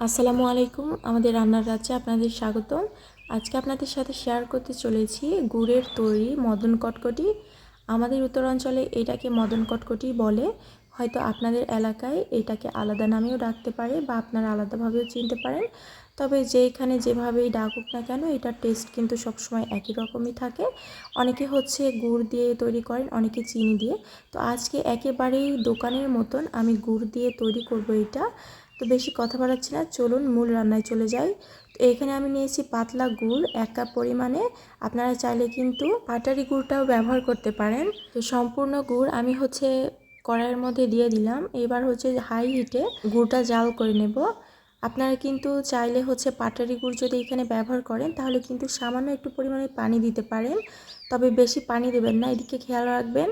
আসসালামু আলাইকুম, আমাদের রান্নার রাজ্যে আপনাদের স্বাগতম। আজকে আপনাদের সাথে শেয়ার করতে চলেছি গুড়ের তৈরি মদন কটকটি। আমাদের উত্তরাঞ্চলে এটাকে মদন কটকটি বলে। হয়তো আপনাদের এলাকায় এটাকে আলাদা নামেও ডাকতে পারে বা আপনারা আলাদাভাবেও চিনতে পারেন। তবে যেখানে যেভাবেই ডাকুক না কেন, এটার টেস্ট কিন্তু সবসময় একই রকমই থাকে। অনেকে হচ্ছে গুড় দিয়ে তৈরি করেন, অনেকে চিনি দিয়ে। তো আজকে একেবারেই দোকানের মতন আমি গুড় দিয়ে তৈরি করব এটা তো বেশি কথা বাড়াচ্ছি না, চলুন মূল রান্নায় চলে যাই। তো এখানে আমি নিয়েছি পাতলা গুড়, এক কাপ পরিমাণে। আপনারা চাইলে কিন্তু পাটারি গুড়টাও ব্যবহার করতে পারেন। তো সম্পূর্ণ গুড় আমি হচ্ছে কড়াইয়ের মধ্যে দিয়ে দিলাম। এবার হচ্ছে হাই হিটে গুড়টা জাল করে নেব। আপনারা কিন্তু চাইলে হচ্ছে পাটারি গুড় যদি এখানে ব্যবহার করেন, তাহলে কিন্তু সামান্য একটু পরিমাণে পানি দিতে পারেন। তবে বেশি পানি দেবেন না, এদিকে খেয়াল রাখবেন।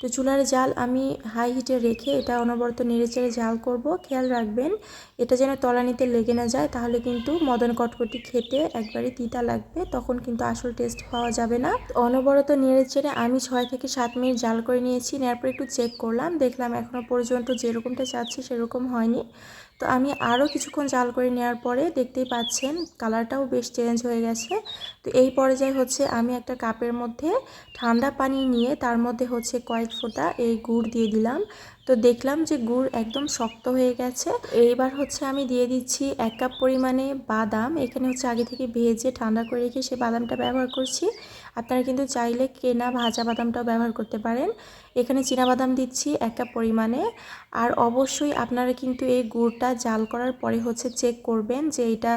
তো চুলার জাল আমি হাই হিটে রেখে এটা অনবরত নেড়েচেড়ে জাল করব। খেয়াল রাখবেন, এটা যেন তলানিতে লেগে না যায়, তাহলে কিন্তু মদন কটকটি খেতে একবারে তিতা লাগবে, তখন কিন্তু আসল টেস্ট পাওয়া যাবে না। অনবরত নেড়েচেড়ে আমি ছয় থেকে সাত মিনিট জাল করে নিয়েছি, নেওয়ার পর একটু চেক করলাম, দেখলাম এখনও পর্যন্ত যেরকমটা চাচ্ছি সেরকম হয়নি। তো আমি আরও কিছুক্ষণ জাল করে নেওয়ার পরে দেখতেই পাচ্ছেন কালারটাও বেশ চেঞ্জ হয়ে গেছে। তো এই পর্যায়ে হচ্ছে আমি একটা কাপের মধ্যে ঠান্ডা পানি নিয়ে তার মধ্যে হচ্ছে কয়েক ফোঁটা এই গুড় দিয়ে দিলাম। তো দেখলাম যে গুড় একদম শক্ত হয়ে গেছে। এইবার হচ্ছে আমি দিয়ে দিচ্ছি এক কাপ পরিমাণে বাদাম। এখানে হচ্ছে আগে থেকে ভেজে ঠান্ডা করে রেখে সেই বাদামটা ব্যবহার করছি। আপনারা কিন্তু চাইলে কেনা ভাজা বাদামটাও ব্যবহার করতে পারেন। এখানে বাদাম দিচ্ছি এক কাপ পরিমাণে। আর অবশ্যই আপনারা কিন্তু এই গুড়টা জাল করার পরে হচ্ছে চেক করবেন যে এটা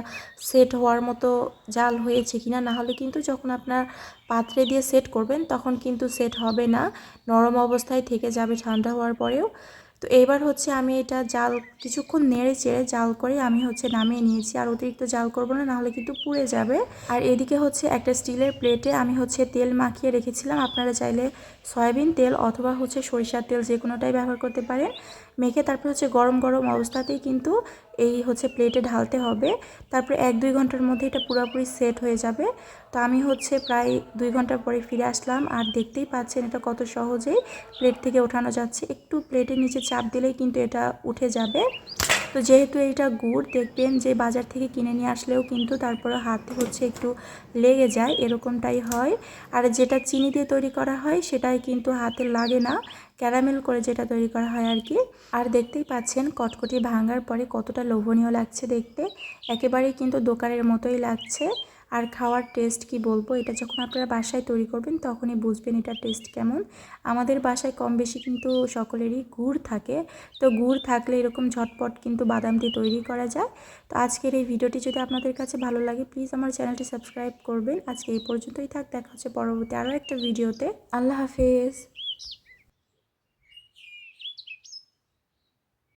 সেট হওয়ার মতো জাল হয়েছে কিনা। না হলে কিন্তু যখন আপনার পাত্রে দিয়ে সেট করবেন তখন কিন্তু সেট হবে না। নরম অবস্থায় থেকে যাবে ঠান্ডা হওয়ার পরেও। তো এবার হচ্ছে আমি এটা জাল কিছুক্ষণ নেড়ে চেড়ে জাল করে আমি হচ্ছে নামিয়ে নিয়েছি। আর অতিরিক্ত জাল করব না, নাহলে কিন্তু পুড়ে যাবে। আর এদিকে হচ্ছে একটা স্টিলের প্লেটে আমি হচ্ছে তেল মাখিয়ে রেখেছিলাম। আপনারা চাইলে সয়াবিন তেল অথবা হচ্ছে সরিষার তেল যে কোনোটাই ব্যবহার করতে পারেন। মেখে তারপর হচ্ছে গরম গরম অবস্থাতেই কিন্তু এই হচ্ছে প্লেটে ঢালতে হবে। তারপরে এক, দুই ঘণ্টার মধ্যে এটা পুরোপুরি সেট হয়ে যাবে। তো আমি হচ্ছে প্রায় দুই ঘণ্টা পরে ফিরে আসলাম আর দেখতেই পাচ্ছেন এটা কত সহজেই প্লেট থেকে ওঠানো যাচ্ছে। একটু প্লেটের নিচে চাপ দিলেই কিন্তু এটা উঠে যাবে। তো যেহেতু এটা গুড়, দেখবেন যে বাজার থেকে কিনে নিয়ে আসলেও কিন্তু তারপরে হাতে হচ্ছে একটু লেগে যায়, এরকমটাই হয়। আর যেটা চিনি দিয়ে তৈরি করা হয়, সেটাই কিন্তু হাতে লাগে না। ক্যারামেল করে যেটা তৈরি করা হয় আর কি। আর দেখতেই পাচ্ছেন কটকটি ভাঙার পরে কতটা লোভনীয় লাগছে দেখতে। একেবারেই কিন্তু দোকানের মতোই লাগছে। আর খাওয়ার টেস্ট কি বলব? এটা যখন আপনারা বাসায় তৈরি করবেন, তখনই বুঝবেন এটার টেস্ট কেমন। আমাদের বাসায় কম বেশি কিন্তু সকলেরই গুড় থাকে। তো গুড় থাকলে এরকম ঝটপট কিন্তু বাদামটি তৈরি করা যায়। তো আজকের এই ভিডিওটি যদি আপনাদের কাছে ভালো লাগে প্লিজ আমার চ্যানেলটি সাবস্ক্রাইব করবেন। আজকে এই পর্যন্তই থাক, দেখা হচ্ছে পরবর্তী আরও একটা ভিডিওতে। আল্লাহ হাফেজ।